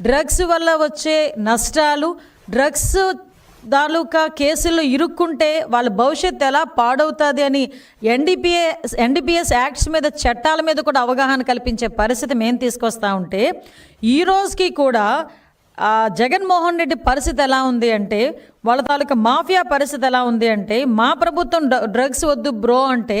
Drugs వల్ల వచ్చే నష్టాలు డ్రగ్స్ తాలూకా కేసుల్లో ఇరుక్కుంటే వాళ్ళ భవిష్యత్తు ఎలా పాడవుతుంది అని ఎన్డీపీఎస్ ఎన్డీపీఎస్ యాక్ట్స్ మీద చట్టాల మీద కూడా అవగాహన కల్పించే పరిస్థితి మేము తీసుకొస్తా ఉంటే ఈ రోజుకి కూడా జగన్మోహన్ రెడ్డి పరిస్థితి ఎలా ఉంది అంటే వాళ్ళ తాలూకా మాఫియా పరిస్థితి ఎలా ఉంది అంటే మా ప్రభుత్వం డ్రగ్స్ వద్దు బ్రో అంటే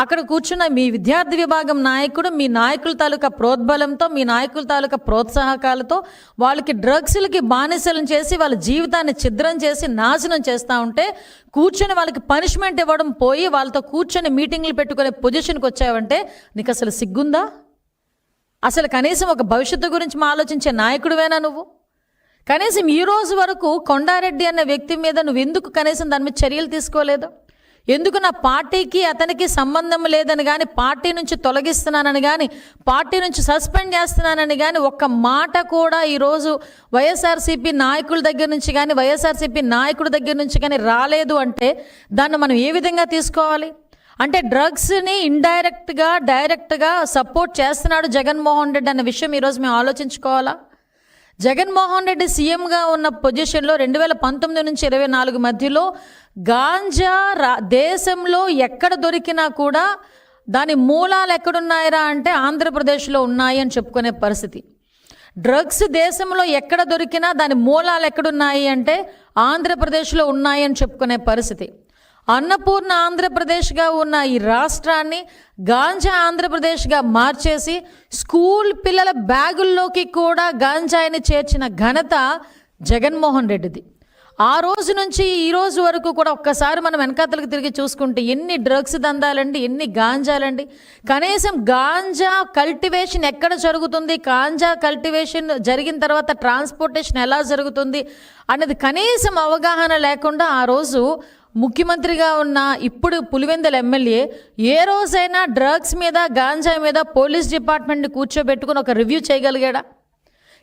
అక్కడ కూర్చున్న మీ విద్యార్థి విభాగం నాయకుడు మీ నాయకుల తాలూకా ప్రోద్బలంతో మీ నాయకుల తాలూకా ప్రోత్సాహకాలతో వాళ్ళకి డ్రగ్స్లకి బానిసలను చేసి వాళ్ళ జీవితాన్ని ఛిద్రం చేసి నాశనం చేస్తూ ఉంటే కూర్చొని వాళ్ళకి పనిష్మెంట్ ఇవ్వడం పోయి వాళ్ళతో కూర్చొని మీటింగ్లు పెట్టుకునే పొజిషన్కి వచ్చావంటే నీకు అసలు సిగ్గుందా? అసలు కనీసం ఒక భవిష్యత్తు గురించి మా ఆలోచించే నాయకుడివేనా నువ్వు? కనీసం ఈ రోజు వరకు కొండారెడ్డి అనే వ్యక్తి మీద నువ్వు ఎందుకు కనీసం దాని మీద చర్యలు తీసుకోలేదు? ఎందుకు నా పార్టీకి అతనికి సంబంధం లేదని కానీ పార్టీ నుంచి తొలగిస్తున్నానని కానీ పార్టీ నుంచి సస్పెండ్ చేస్తున్నానని కానీ ఒక్క మాట కూడా ఈరోజు వైఎస్ఆర్సీపీ నాయకుల దగ్గర నుంచి కానీ వైఎస్ఆర్సీపీ నాయకుడి దగ్గర నుంచి కానీ రాలేదు అంటే దాన్ని మనం ఏ విధంగా తీసుకోవాలి? అంటే డ్రగ్స్ని ఇండైరెక్ట్గా డైరెక్ట్గా సపోర్ట్ చేస్తున్నాడు జగన్మోహన్ రెడ్డి అన్న విషయం ఈరోజు మేము ఆలోచించుకోవాలా? జగన్మోహన్ రెడ్డి సీఎంగా ఉన్న పొజిషన్లో రెండు వేల పంతొమ్మిది నుంచి ఇరవై నాలుగు మధ్యలో గాంజా రా దేశంలో ఎక్కడ దొరికినా కూడా దాని మూలాలు ఎక్కడున్నాయరా అంటే ఆంధ్రప్రదేశ్లో ఉన్నాయి అని చెప్పుకునే పరిస్థితి. డ్రగ్స్ దేశంలో ఎక్కడ దొరికినా దాని మూలాలు ఎక్కడున్నాయి అంటే ఆంధ్రప్రదేశ్లో ఉన్నాయి అని చెప్పుకునే పరిస్థితి. అన్నపూర్ణ ఆంధ్రప్రదేశ్గా ఉన్న ఈ రాష్ట్రాన్ని గాంజా ఆంధ్రప్రదేశ్గా మార్చేసి స్కూల్ పిల్లల బ్యాగుల్లోకి కూడా గాంజాయిని చేర్చిన ఘనత జగన్మోహన్ రెడ్డిది. ఆ రోజు నుంచి ఈ రోజు వరకు కూడా ఒక్కసారి మనం వెనకాతలకు తిరిగి చూసుకుంటే ఎన్ని డ్రగ్స్ దందాలండి ఎన్ని గాంజాలండి. కనీసం గాంజా కల్టివేషన్ ఎక్కడ జరుగుతుంది గాంజా కల్టివేషన్ జరిగిన తర్వాత ట్రాన్స్పోర్టేషన్ ఎలా జరుగుతుంది అనేది కనీసం అవగాహన లేకుండా ఆ రోజు ముఖ్యమంత్రిగా ఉన్న ఇప్పుడు పులివెందుల ఎమ్మెల్యే ఏ రోజైనా డ్రగ్స్ మీద గాంజా మీద పోలీస్ డిపార్ట్మెంట్ని కూర్చోబెట్టుకుని ఒక రివ్యూ చేయగలిగాడా?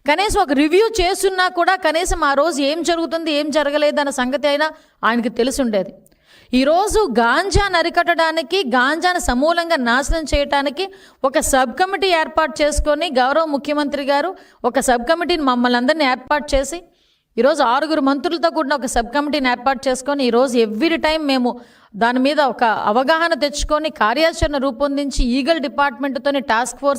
కనీసం ఒక రివ్యూ చేస్తున్నా కూడా కనీసం ఆ రోజు ఏం జరుగుతుంది ఏం జరగలేదు అన్న సంగతి అయినా ఆయనకి తెలుసుండేది ఈరోజు గాంజాను అరికట్టడానికి గాంజాను సమూలంగా నాశనం చేయడానికి ఒక సబ్ కమిటీ ఏర్పాటు చేసుకొని గౌరవ ముఖ్యమంత్రి గారు ఒక సబ్ కమిటీని మమ్మల్ని అందరినీ ఏర్పాటు చేసి ఈరోజు ఆరుగురు మంత్రులతో కూడిన ఒక సబ్ కమిటీని ఏర్పాటు చేసుకొని ఈరోజు ఎవ్రీ టైం మేము దాని మీద ఒక అవగాహన తెచ్చుకొని కార్యాచరణ రూపొందించి ఈగల్ డిపార్ట్మెంట్తోని టాస్క్ ఫోర్స్